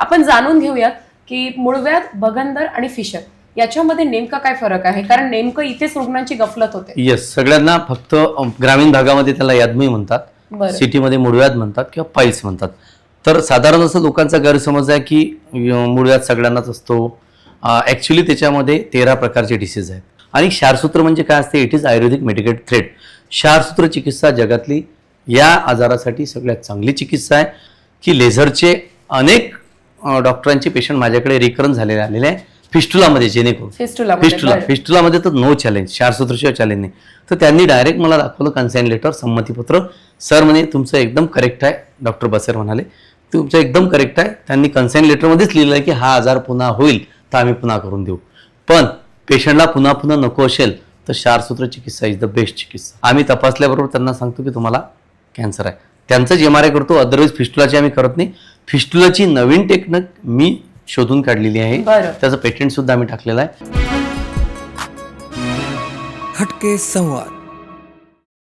आपण जाणून घेऊयात की मुळव्याध बगंदर आणि फिशर याच्यामध्ये नेमका काय फरक आहे? कारण नेमकं इथेच रुग्णांची गफलत होते. येस सगळ्यांना फक्त ग्रामीण भागामध्ये त्याला यादमी म्हणतात सिटीमध्ये मुळव्याध म्हणतात किंवा पाईल्स म्हणतात. तर साधारण असं लोकांचा गैरसमज आहे की अं, मुळव्याध सगळ्यांनाच असतो. ॲक्च्युली त्याच्यामध्ये तेरा प्रकारचे डिसीज आहेत. आणि क्षारसूत्र म्हणजे काय असते? It is ayurvedic medicate thread क्षारसूत्र चिकित्सा जगातली या आजारासाठी सगळ्यात चांगली चिकित्सा आहे की लेझरचे अनेक डॉक्टरांचे पेशंट माझ्याकडे रिकरण झालेले आलेले आहे. फिस्टुलामध्ये जेणेकरून. फिस्टुला फिस्टुला फिस्टुलामध्ये तर नो चॅलेंज चारसूत्रशिवाय चॅलेंज नाही. तर त्यांनी डायरेक्ट मला दाखवलं कन्साईन लेटर संमतीपत्र. सर म्हणे तुमचं एकदम करेक्ट आहे. डॉक्टर बसेर म्हणाले तुमचं एकदम करेक्ट आहे. त्यांनी कन्साईन लेटरमध्येच लिहिलं आहे की हा आजार पुन्हा होईल तर आम्ही पुन्हा करून देऊ. पण पेशंटला पुन्हा पुन्हा नको असेल तर क्षारसूत्र चिकित्सा इज द बेस्ट चिकित्सा. आम्ही तपासल्याबरोबर त्यांना सांगतो की तुम्हाला कॅन्सर आहे. त्यांचंच एम आर आय करतो अदरवाईज फिस्टुलाची आम्ही करत नाही. फिस्टुलाची नवीन टेक्निक मी शोधून काढलेली आहे. त्याचं पेटंट सुद्धा आम्ही टाकलेलं आहे. हटके संवाद.